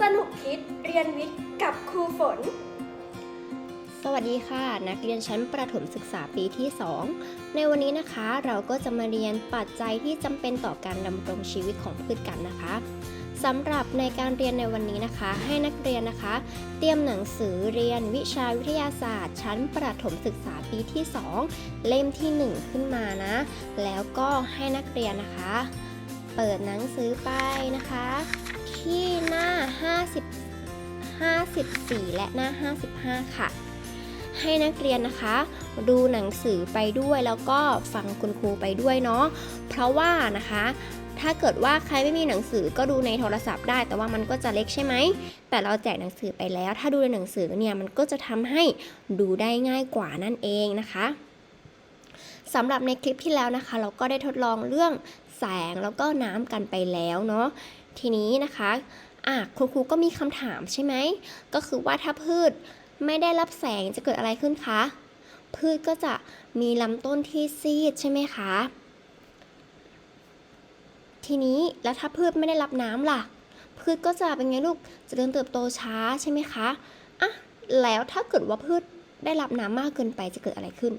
สนุกคิดเรียนวิทย์กับครูฝน สวัสดีค่ะ นักเรียนชั้นประถมศึกษาปีที่ 2 ในวันนี้นะคะเราก็จะมาเรียนปัจจัยที่จำเป็นต่อการดำรงชีวิตของพืชกันนะคะสำหรับในการเรียนในวันนี้นะคะ ให้นักเรียนนะคะ เตรียมหนังสือเรียนวิชาวิทยาศาสตร์ ชั้นประถมศึกษาปีที่ 2 เล่มที่ 1 ขึ้นมานะ แล้วก็ให้นักเรียนนะคะ เปิดหนังสือไปนะคะ ที่หน้า 50 54 และหน้า 55 ค่ะ ให้นักเรียนนะคะ ดูหนังสือไปด้วยแล้วก็ฟังคุณครูไปด้วยเนาะเพราะว่านะคะถ้าเกิดว่าใครไม่มีหนังสือก็ดูในโทรศัพท์ได้ แต่ว่ามันก็จะเล็กใช่ไหม แต่เราแจกหนังสือไปแล้ว ถ้าดูในหนังสือเนี่ยมันก็จะทำให้ดูได้ง่ายกว่านั่นเองนะคะสำหรับในคลิปที่แล้วนะคะ เราก็ได้ทดลองเรื่องแสงแล้วก็น้ำกันไปแล้วเนาะ ทีนี้นะคะอะคุณครูก็มีคำถามใช่ไหม ก็คือว่าถ้าพืชไม่ได้รับแสงจะเกิดอะไรขึ้นคะ พืชก็จะมีลำต้นที่ซีดใช่ไหมคะ ทีนี้แล้วถ้าพืชไม่ได้รับน้ำล่ะ พืชก็จะเป็นไงลูกจเริญเติบโตช้าใช่ไหมคะอะแล้วถ้าเกิดว่าพืชได้รับน้ำมากเกินไปจะเกิดอะไรขึ้น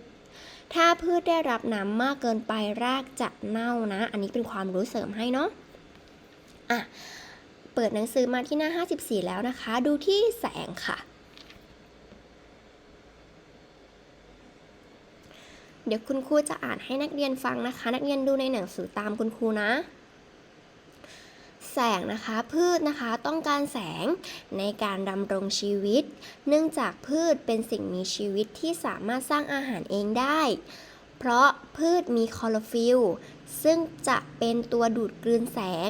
ถ้าพืชได้รับน้ำมากเกินไปรากจะเน่านะ อันนี้เป็นความรู้เสริมให้เนาะ อะ เปิดหนังสือมาที่หน้า 54 แล้วนะคะ ดูที่แสงค่ะ เดี๋ยวคุณครูจะอ่านให้นักเรียนฟังนะคะ นักเรียนดูในหนังสือตามคุณครูนะแสงนะคะพืชนะคะต้องการแสงในการดำรงชีวิต เนื่องจากพืชเป็นสิ่งมีชีวิตที่สามารถสร้างอาหารเองได้ เพราะพืชมีคลอโรฟิลล์ซึ่งจะเป็นตัวดูดกลืนแสง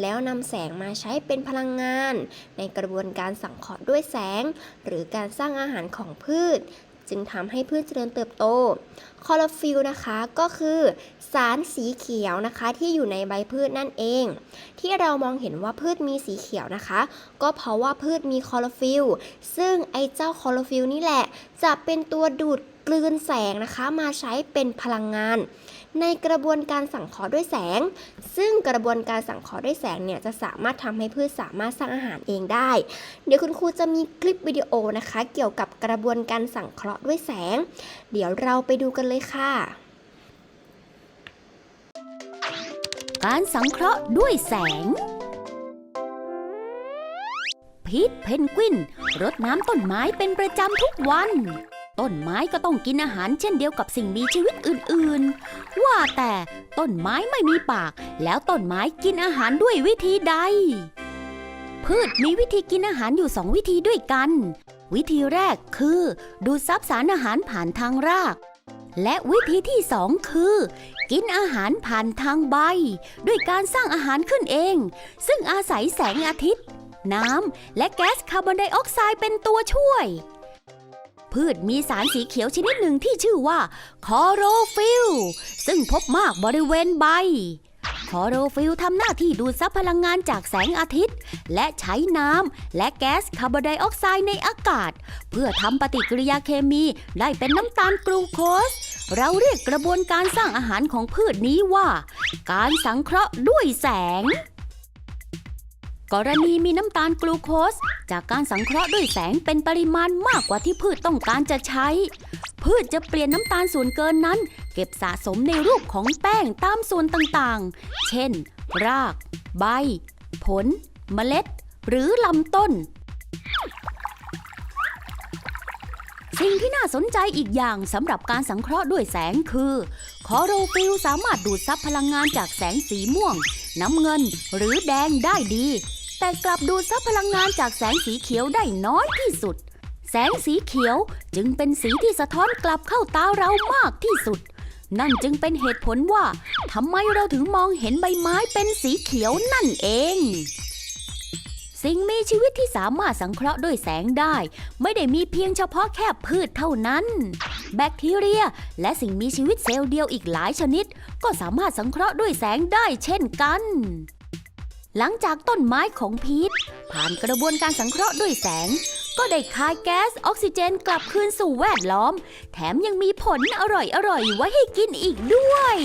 แล้วนำแสงมาใช้เป็นพลังงาน ในกระบวนการสังเคราะห์ด้วยแสง หรือการสร้างอาหารของพืช จึงทำให้พืชเจริญเติบโตคลอโรฟิลล์นะคะก็คือสารสีเขียวนะคะที่อยู่ในใบพืชนั่นเอง ที่เรามองเห็นว่าพืชมีสีเขียวนะคะ ก็เพราะว่าพืชมีคลอโรฟิลล์ซึ่งไอเจ้าคลอโรฟิลล์นี่แหละ จะเป็นตัวดูด กลืนแสงนะคะมาใช้เป็นพลังงาน ในกระบวนการสังเคราะห์ด้วยแสง ซึ่งกระบวนการสังเคราะห์ด้วยแสงเนี่ยจะสามารถทำให้พืชสามารถสร้างอาหารเองได้ เดี๋ยวคุณครูจะมีคลิปวิดีโอนะคะ เกี่ยวกับกระบวนการสังเคราะห์ด้วยแสง เดี๋ยวเราไปดูกันเลยค่ะ การสังเคราะห์ด้วยแสงพีทเพนกวินรดน้ำต้นไม้เป็นประจำทุกวัน ต้นไม้ก็ต้องกินอาหารเช่นเดียวกับสิ่งมีชีวิตอื่นๆ ว่าแต่ต้นไม้ไม่มีปาก แล้วต้นไม้กินอาหารด้วยวิธีใด พืชมีวิธีกินอาหารอยู่สองวิธีด้วยกัน วิธีแรกคือ ดูดซับสารอาหารผ่านทางราก และวิธีที่สองคือ กินอาหารผ่านทางใบ ด้วยการสร้างอาหารขึ้นเอง ซึ่งอาศัยแสงอาทิตย์ น้ำและแก๊สคาร์บอนไดออกไซด์เป็นตัวช่วย พืชมีสารสีเขียวชนิดหนึ่งที่ชื่อว่าคอโรฟิลซึ่งพบมากบริเวณใบ คอโรฟิลทำหน้าที่ดูดซับพลังงานจากแสงอาทิตย์ และใช้น้ำและแก๊สคาร์บอนไดออกไซด์ในอากาศ เพื่อทำปฏิกิริยาเคมีได้เป็นน้ำตาลกลูโคส เราเรียกกระบวนการสร้างอาหารของพืชนี้ว่า การสังเคราะห์ด้วยแสง กรณีมีน้ำตาลกลูโคส จากการสังเคราะห์ด้วยแสงเป็นปริมาณมากกว่าที่พืชต้องการจะใช้ พืชจะเปลี่ยนน้ำตาลส่วนเกินนั้น เก็บสะสมในรูปของแป้งตามส่วนต่างๆ เช่น ราก ใบ ผล เมล็ด หรือลำต้น สิ่งที่น่าสนใจอีกอย่างสำหรับการสังเคราะห์ด้วยแสงคือ คอโรฟิลสามารถดูดซับพลังงานจากแสงสีม่วง น้ำเงินหรือแดงได้ดี แต่กลับดูดซับพลังงานจากแสงสีเขียวได้น้อยที่สุด แสงสีเขียวจึงเป็นสีที่สะท้อนกลับเข้าตาเรามากที่สุด นั่นจึงเป็นเหตุผลว่าทำไมเราถึงมองเห็นใบไม้เป็นสีเขียวนั่นเอง สิ่งมีชีวิตที่สามารถสังเคราะห์ด้วยแสงได้ ไม่ได้มีเพียงเฉพาะแค่พืชเท่านั้น แบคทีเรีย และสิ่งมีชีวิตเซลล์เดียวอีกหลายชนิด ก็สามารถสังเคราะห์ด้วยแสงได้เช่นกัน หลังจากต้นไม้ของพีทผ่านกระบวนการสังเคราะห์ด้วยแสง ก็ได้คายแก๊สออกซิเจนกลับคืนสู่แวดล้อม แถมยังมีผลอร่อยๆไว้ให้กินอีกด้วย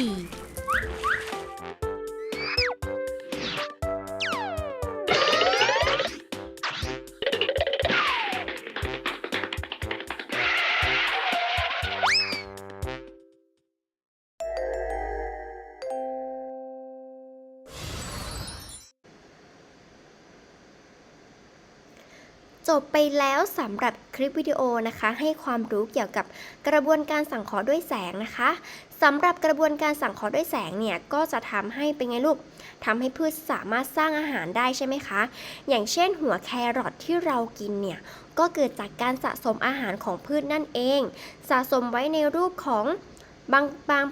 จบไปแล้วสำหรับคลิปวิดีโอนะคะ ให้ความรู้เกี่ยวกับกระบวนการสังเคราะห์ด้วยแสงนะคะสำหรับกระบวนการสังเคราะห์ด้วยแสงเนี่ยก็จะทำให้เป็นไงลูกทำให้พืชสามารถสร้างอาหารได้ใช่ไหมคะ อย่างเช่นหัวแครอทที่เรากินเนี่ยก็เกิดจากการสะสมอาหารของพืชนั่นเอง สะสมไว้ในรูปของบางบาง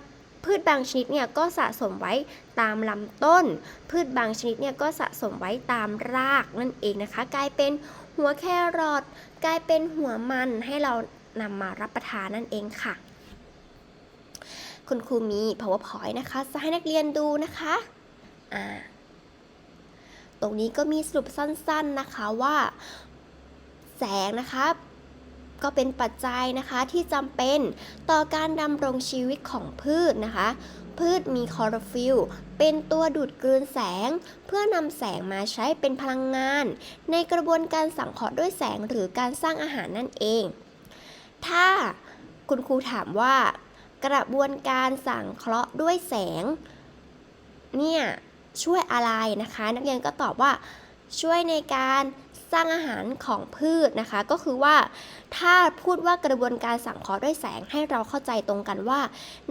พืชบางชนิดเนี่ยก็สะสมไว้ตามลำต้น พืชบางชนิดเนี่ยก็สะสมไว้ตามรากนั่นเองนะคะ กลายเป็นหัวแครอทกลายเป็นหัวมันให้เรานำมารับประทานนั่นเองค่ะ คุณครูมี powerpoint นะคะจะให้นักเรียนดูนะคะอ่าตรงนี้ก็มีสรุปสั้นๆนะคะว่าแสงนะคะ ก็เป็นปัจจัยนะคะที่จำเป็นต่อการดำรงชีวิตของพืชนะคะ พืชมีคลอโรฟิลเป็นตัวดูดกลืนแสง เพื่อนำแสงมาใช้เป็นพลังงาน ในกระบวนการสังเคราะห์ด้วยแสงหรือการสร้างอาหารนั่นเอง ถ้าคุณครูถามว่า กระบวนการสังเคราะห์ด้วยแสง เนี่ยช่วยอะไรนะคะ นักเรียนก็ตอบว่าช่วยในการ สร้างอาหารของพืชนะคะ ก็คือว่าถ้าพูดว่ากระบวนการสังเคราะห์ด้วยแสงให้เราเข้าใจตรงกันว่า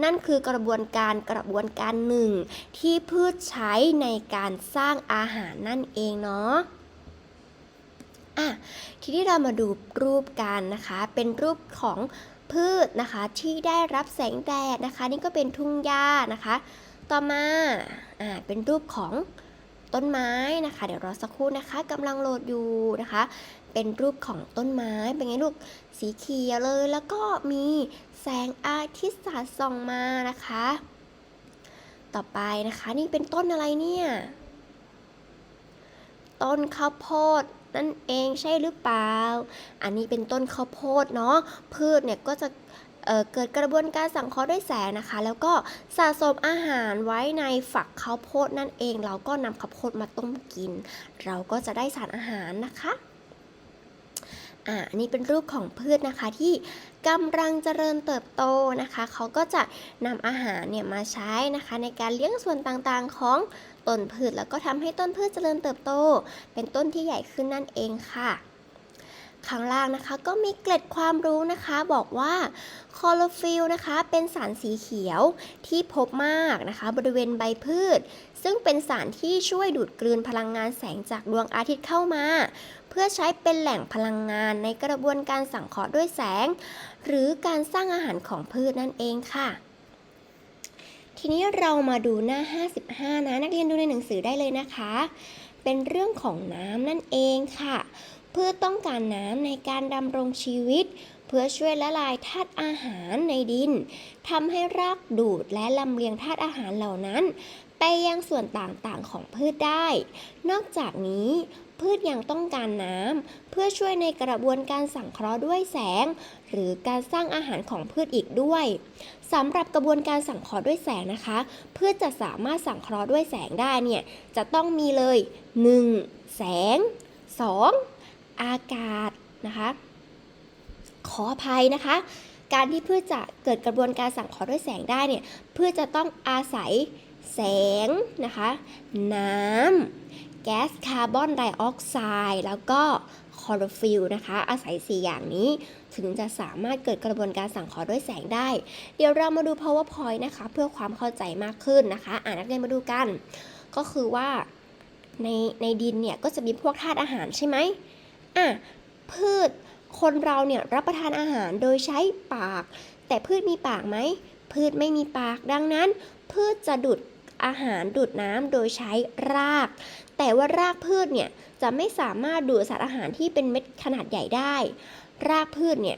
นั่นคือกระบวนการกระบวนการหนึ่ง ที่พืชใช้ในการสร้างอาหารนั่นเองเนาะอะทีนี้เรามาดูรูปกันนะคะ เป็นรูปของพืชนะคะที่ได้รับแสงแดดนะคะ นี่ก็เป็นทุ่งหญ้านะคะ ต่อมาอ่าเป็นรูปของ ต้นไม้นะคะ เดี๋ยวรอสักครู่นะคะกำลังโหลดอยู่นะคะ เป็นรูปของต้นไม้เป็นไงลูกสีเขียวเลย แล้วก็มีแสงอาทิตย์สาดส่องมานะคะ ต่อไปนะคะนี่เป็นต้นอะไรเนี่ย ต้นข้าวโพดนั่นเองใช่หรือเปล่า อันนี้เป็นต้นข้าวโพดเนาะพืชเนี่ยก็จะ เเกิดกระบวนการสังเคราะห์ด้วยแสงนะคะ แล้วก็สะสมอาหารไว้ในฝักข้าวโพดนั่นเอง เราก็นำข้าวโพดมาต้มกิน เราก็จะได้สารอาหารนะคะอ่าอันนี้เป็นรูปของพืชนะคะที่กำลังเจริญเติบโตนะคะ เขาก็จะนำอาหารเนี่ยมาใช้นะคะ ในการเลี้ยงส่วนต่างๆของต้นพืช แล้วก็ทำให้ต้นพืชเจริญเติบโต เป็นต้นที่ใหญ่ขึ้นนั่นเองค่ะ ข้างล่างนะคะก็มีเกล็ดความรู้นะคะบอกว่าคลอโรฟิลนะคะเป็นสารสีเขียวที่พบมากนะคะ บริเวณใบพืช ซึ่งเป็นสารที่ช่วยดูดกลืนพลังงานแสงจากดวงอาทิตย์เข้ามา เพื่อใช้เป็นแหล่งพลังงานในกระบวนการสังเคราะห์ด้วยแสง หรือการสร้างอาหารของพืชนั่นเองค่ะ ทีนี้เรามาดูหน้า 55 นะ นักเรียนดูในหนังสือได้เลยนะคะ เป็นเรื่องของน้ำนั่นเองค่ะ เพื่อต้องการน้ำในการดำรงชีวิต เพื่อช่วยละลายธาตุอาหารในดินทำให้รากดูดและลำเลียงธาตุอาหารเหล่านั้น ไปยังส่วนต่างๆของพืชได้ นอกจากนี้พืชยังต้องการน้ำเพื่อช่วยในกระบวนการสังเคราะห์ด้วยแสง หรือการสร้างอาหารของพืชอีกด้วยสำหรับกระบวนการสังเคราะห์ด้วยแสงนะคะ พื่อจะสามารถสังเคราะห์ด้วยแสงได้เนี่ยจะต้องมีเลย 1. แสง 2. อากาศนะคะ ขออภัยนะคะ การที่พืชจะเกิดกระบวนการสังเคราะห์ด้วยแสงได้เนี่ยพืชจะต้องอาศัยแสงนะคะ น้ำแก๊สคาร์บอนไดออกไซด์แล้วก็คลอโรฟิลนะคะ อาศัย 4 อย่างนี้ ถึงจะสามารถเกิดกระบวนการสังเคราะห์ด้วยแสงได้ เดี๋ยวเรามาดู powerpoint นะคะ เพื่อความเข้าใจมากขึ้นนะคะ อ่านักเรียนมาดูกัน ก็คือว่าในในดินเนี่ย ก็จะมีพวกธาตุอาหารใช่ไหม อะพืชคนเราเนี่ยรับประทานอาหารโดยใช้ปาก แต่พืชมีปากไหม พืชไม่มีปากดังนั้น พืชจะดูดอาหารดูดน้ำโดยใช้ราก แต่ว่ารากพืชเนี่ยจะไม่สามารถดูดสารอาหารที่เป็นเม็ดขนาดใหญ่ได้ รากพืชเนี่ย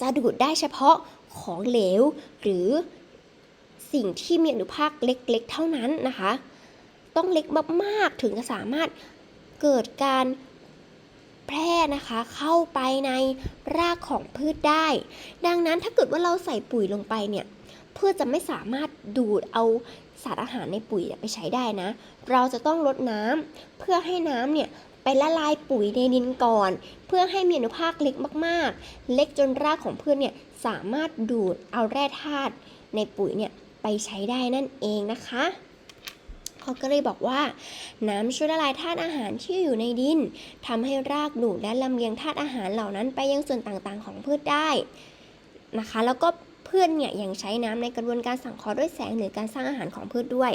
จะดูดได้เฉพาะของเหลว หรือสิ่งที่มีอนุภาคเล็กๆ เท่านั้นนะคะ ต้องเล็กมากๆถึงจะสามารถเกิดการ แพร่นะคะเข้าไปในรากของพืชได้ ดังนั้นถ้าเกิดว่าเราใส่ปุ๋ยลงไปเนี่ยพืชจะไม่สามารถดูดเอาสารอาหารในปุ๋ยไปใช้ได้นะ เราจะต้องลดน้ำเพื่อให้น้ำเนี่ยไปละลายปุ๋ยในดินก่อน เพื่อให้มีอนุภาคเล็กมากๆ เล็กจนรากของพืชเนี่ยสามารถดูดเอาแร่ธาตุในปุ๋ยเนี่ยไปใช้ได้นั่นเองนะคะ เขาก็เลยบอกว่า น้ำช่วยละลายธาตุอาหารที่อยู่ในดินทำให้รากดูดและลำเลียงธาตุอาหารเหล่านั้นไปยังส่วนต่างๆ ของพืชได้นะคะ แล้วก็พืชเนี่ยยังใช้น้ำในกระบวนการสังเคราะห์ด้วยแสงหรือการสร้างอาหารของพืชด้วย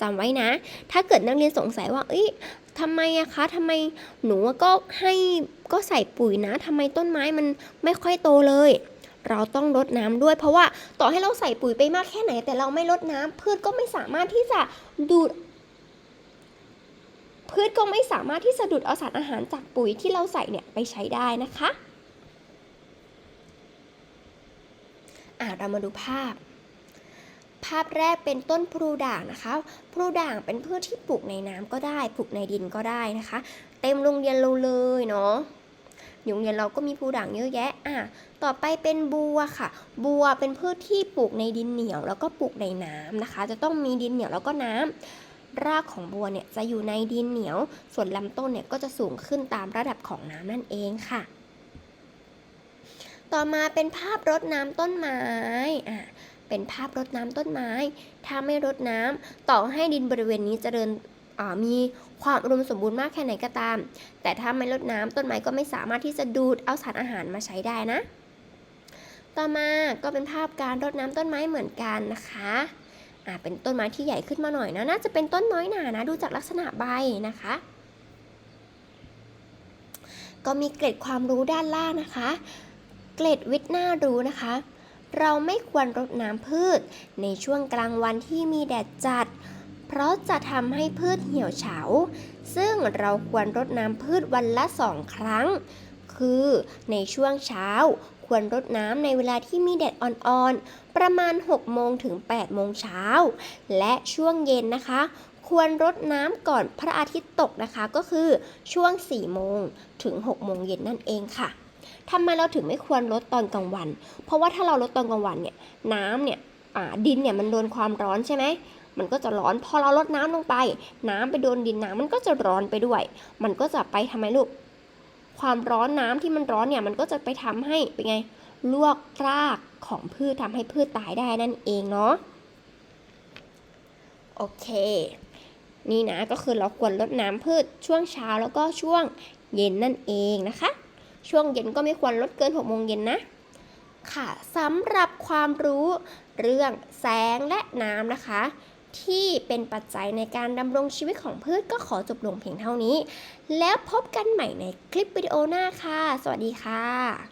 จำไว้นะ ถ้าเกิดนักเรียนสงสัยว่าเอ้ยทำไมอะคะทำไมหนูก็ให้ก็ใส่ปุ๋ยนะทำไมต้นไม้มันไม่ค่อยโตเลย เราต้องรดน้ำด้วย เพราะว่าต่อให้เราใส่ปุ๋ยไปมากแค่ไหน แต่เราไม่รดน้ำพืชก็ไม่สามารถที่จะดูด พืชก็ไม่สามารถที่จะดูดเอาสารอาหารจากปุ๋ยที่เราใส่เนี่ยไปใช้ได้นะคะอะเรามาดูภาพ ภาพแรกเป็นต้นพลูด่างนะคะพลูด่างเป็นพืชที่ปลูกในน้ำก็ได้ปลูกในดินก็ได้นะคะ เต็มโรงเรียนเราเลยเนาะ โรงเรียนเราก็มีพลูด่างเยอะแยะอะต่อไปเป็นบัวค่ะ บัวเป็นพืชที่ปลูกในดินเหนียว แล้วก็ปลูกในน้ำนะคะ จะต้องมีดินเหนียวแล้วก็น้ำรากของบัวเนี่ยจะอยู่ในดินเหนียว ส่วนลำต้นเนี่ยก็จะสูงขึ้นตามระดับของน้ำนั่นเองค่ะ ต่อมาเป็นภาพรดน้ำต้นไม้อะเป็นภาพรดน้ำต้นไม้ ถ้าไม่รดน้ำต่อให้ดินบริเวณนี้เจริญ มีความอุดมสมบูรณ์มากแค่ไหนก็ตาม แต่ถ้าไม่รดน้ำต้นไม้ก็ไม่สามารถที่จะดูดเอาสารอาหารมาใช้ได้นะ ต่อมาก็เป็นภาพการรดน้ำต้นไม้เหมือนกันนะคะอ่าเป็นต้นไม้ที่ใหญ่ขึ้นมาหน่อยนะน่าจะเป็นต้นน้อยหนานะดูจากลักษณะใบนะคะก็มีเกร็ดความรู้ด้านล่างนะคะ เกร็ดวิทย์น่ารู้นะคะ เราไม่ควรรดน้ำพืช ในช่วงกลางวันที่มีแดดจัด เพราะจะทำให้พืชเหี่ยวเฉา ซึ่งเราควรรดน้ำพืชวันละสองครั้ง คือในช่วงเช้าควรรดน้ำในเวลาที่มีแดดอ่อนๆ ประมาณ 6 โมงถึง 8 โมงเช้า และช่วงเย็นนะคะ ควรรดน้ำก่อนพระอาทิตย์ตกนะคะ ก็คือช่วง 4 โมงถึง 6 โมงเย็นนั่นเองค่ะทำไมเราถึงไม่ควรลดตอนกลางวัน เพราะว่าถ้าเราลดตอนกลางวันเนี่ยน้ำเนี่ยดินเนี่ยมันโดนความร้อนใช่ไหม มันก็จะร้อนพอเราลดน้ำลงไป น้ำไปโดนดินน้ำมันก็จะร้อนไปด้วย มันก็จะไปทำไมลูกความร้อนน้ำที่มันร้อนเนี่ยมันก็จะไปทำให้เป็นไงลวกรากของพืชทำให้พืชตายได้นั่นเองเนาะโอเค นี่นะก็คือเราควรลดน้ำพืชช่วงเช้าแล้วก็ช่วงเย็นนั่นเองนะคะ ช่วงเย็นก็ไม่ควรลดเกิน6โมงเย็นนะค่ะสำหรับความรู้เรื่องแสงและน้ำนะคะ ที่เป็นปัจจัยในการดำรงชีวิตของพืชก็ขอจบลงเพียงเท่านี้ แล้วพบกันใหม่ในคลิปวิดีโอหน้าค่ะ สวัสดีค่ะ